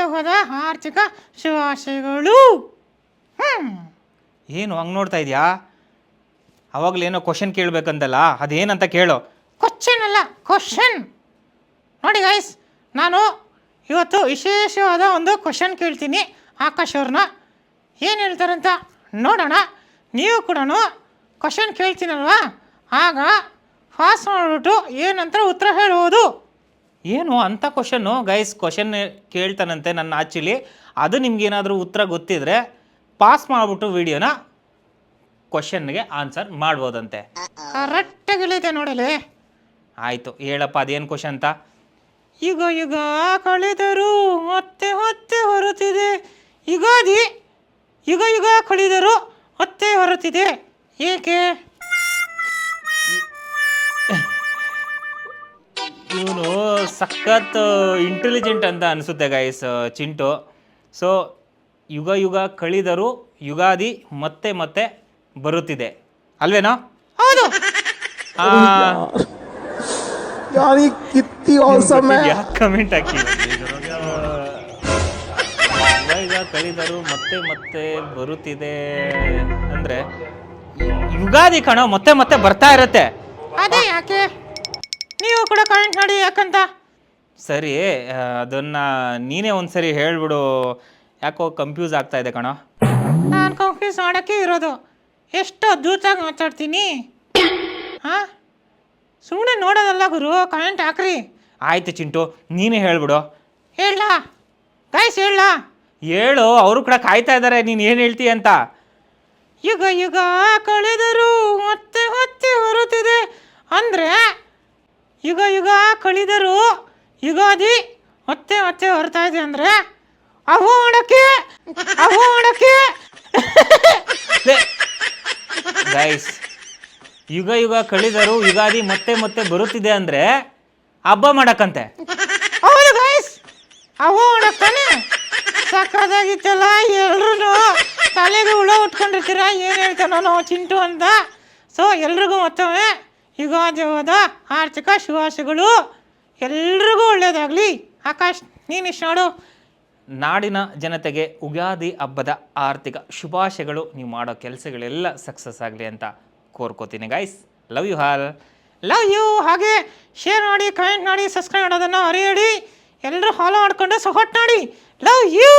ದೇವದ ಆರ್ಥಿಕ ಶುಭಾಶಯಗಳು ಏನು ಹಂಗೆ ನೋಡ್ತಾ ಇದೆಯಾ? ಅವಾಗಲೇನೋ ಕ್ವಶನ್ ಕೇಳಬೇಕಂತಲ್ಲ ಅದೇನಂತ ಕೇಳು. ಕ್ವಶನ್ ಅಲ್ಲ ಕ್ವಶನ್ ನೋಡಿ ಗೈಸ್ ನಾನು ಇವತ್ತು ವಿಶೇಷವಾದ ಒಂದು ಕ್ವಶನ್ ಕೇಳ್ತೀನಿ ಆಕಾಶ್ ಅವ್ರನ್ನ. ಏನು ಹೇಳ್ತಾರಂತ ನೋಡೋಣ. ನೀವು ಕೂಡ ಕ್ವಶನ್ ಕೇಳ್ತೀನಲ್ವಾ ಆಗ ಫಾಸ್ಟ್ ಮಾಡಿಬಿಟ್ಟು ಏನಂತ ಉತ್ತರ ಹೇಳುವುದು ಏನು ಅಂಥ ಕ್ವಶನ್ನು ಗೈಸ್ ಕ್ವಶನ್ ಕೇಳ್ತಾನಂತೆ ನನ್ನ ಆ್ಯಕ್ಚುಲಿ ಅದು ನಿಮ್ಗೇನಾದರೂ ಉತ್ತರ ಗೊತ್ತಿದ್ರೆ ಪಾಸ್ ಮಾಡಿಬಿಟ್ಟು ವಿಡಿಯೋನ ಕ್ವಶನ್ಗೆ ಆನ್ಸರ್ ಮಾಡ್ಬೋದಂತೆ. ಕರೆಕ್ಟಾಗಿ ಹೇಳಿದೆ ನೋಡಲಿ. ಆಯಿತು ಹೇಳಪ್ಪ ಅದೇನು ಕ್ವಶನ್ ಅಂತ? ಈಗ ಈಗ ಕಳೆದರು ಮತ್ತೆ ಮತ್ತೆ ಹೊರತಿದೆ. ಯುಗಾದಿ ಯುಗ ಯುಗ ಕಳೆದರು ಮತ್ತೆ ಹೊರತಿದೆ. ಏಕೆ? ಸಖತ್ ಇಂಟೆಲಿಜೆಂಟ್ ಅಂತ ಅನಿಸುತ್ತೆ ಗಾಯಸ್ ಚಿಂಟು. ಸೊ ಯುಗ ಯುಗ ಕಳಿದರು ಯುಗಾದಿ ಮತ್ತೆ ಮತ್ತೆ ಬರುತ್ತಿದೆ. ಅಲ್ವೇನೋ? ಹೌದು. ಕಮೆಂಟ್ ಹಾಕಿ ಯುಗ ಕಳಿದರು ಮತ್ತೆ ಮತ್ತೆ ಬರುತ್ತಿದೆ ಅಂದ್ರೆ ಯುಗಾದಿ ಕಣ ಮತ್ತೆ ಮತ್ತೆ ಬರ್ತಾ ಇರತ್ತೆ. ಅದೇ ಯಾಕೆ? ನೀವು ಕೂಡ ಕಮೆಂಟ್ ಮಾಡಿ ಯಾಕಂತ? ಸರಿ ಅದನ್ನ ನೀನೇ ಒಂದ್ಸರಿ ಹೇಳ್ಬಿಡು. ಯಾಕೋ ಕನ್ಫ್ಯೂಸ್ ಆಗ್ತಾ ಇದೆ ಕಣೋ. ನಾನು ಕನ್ಫ್ಯೂಸ್ ಮಾಡೋಕ್ಕೆ ಇರೋದು. ಎಷ್ಟು ಅದ್ಭುತವಾಗಿ ಮಾತಾಡ್ತೀನಿ. ಹಾಂ ಸುಮ್ಮನೆ ನೋಡೋದಲ್ಲ ಗುರು ಕಮೆಂಟ್ ಹಾಕ್ರಿ. ಆಯ್ತು ಚಿಂಟು ನೀನೇ ಹೇಳ್ಬಿಡು. ಹೇಳ. ಗಾಯ್ಸ್ ಹೇಳ. ಹೇಳು ಅವರು ಕೂಡ ಕಾಯ್ತಾ ಇದ್ದಾರೆ ನೀನು ಏನು ಹೇಳ್ತೀಯ ಅಂತ. ಯುಗ ಯುಗ ಕಳೆದರು ಮತ್ತೆ ಮತ್ತೆ ಹೊರುತ್ತಿದೆ ಅಂದರೆ ಯುಗ ಯುಗ ಕಳಿದರು ಯುಗಾದಿ ಮತ್ತೆ ಮತ್ತೆ ಹೊರತಾ ಇದೆ ಅಂದರೆ ಅವು ಒಣಕೆ ಅವು ಒಣಕೆ. ಗೈಸ್ ಯುಗ ಯುಗ ಕಳಿದರು ಯುಗಾದಿ ಮತ್ತೆ ಮತ್ತೆ ಬರುತ್ತಿದೆ ಅಂದರೆ ಹಬ್ಬ ಮಾಡಕಂತೆ ಹೌದು ಗೈಸ್ ಅಹೋಣಕ್ಕೆ ಸಕ್ಕದಾಗಿತ್ತಲ್ಲ ಎಲ್ರು ತಲೆಗೆ ಹುಳ ಉಟ್ಕೊಂಡಿರ್ತೀರ ಏನು ಹೇಳ್ತಾನೋ ಚಿಂಟು ಅಂತ. ಸೊ ಎಲ್ರಿಗೂ ಮತ್ತೊಮ್ಮೆ ಯುಗಾದಿವಾದ ಆರ್ಥಿಕ ಶುಭಾಶಯಗಳು ಎಲ್ರಿಗೂ ಒಳ್ಳೆಯದಾಗಲಿ ಆಕಾಶ್ ನೀನು ನೋಡು ನಾಡಿನ ಜನತೆಗೆ ಉಗಾದಿ ಹಬ್ಬದ ಆರ್ಥಿಕ ಶುಭಾಶಯಗಳು. ನೀವು ಮಾಡೋ ಕೆಲಸಗಳೆಲ್ಲ ಸಕ್ಸಸ್ ಆಗಲಿ ಅಂತ ಕೋರ್ಕೋತೀನಿ guys love you all love you ಹಾಗೆ ಶೇರ್ ಮಾಡಿ ಕಮೆಂಟ್ ಮಾಡಿ ಸಬ್ಸ್ಕ್ರೈಬ್ ಮಾಡೋದನ್ನು ಅರಿಯಡಿ ಎಲ್ಲರೂ ಫಾಲೋ ಮಾಡಿಕೊಂಡು ಸಪೋರ್ಟ್ ಮಾಡಿ. Love you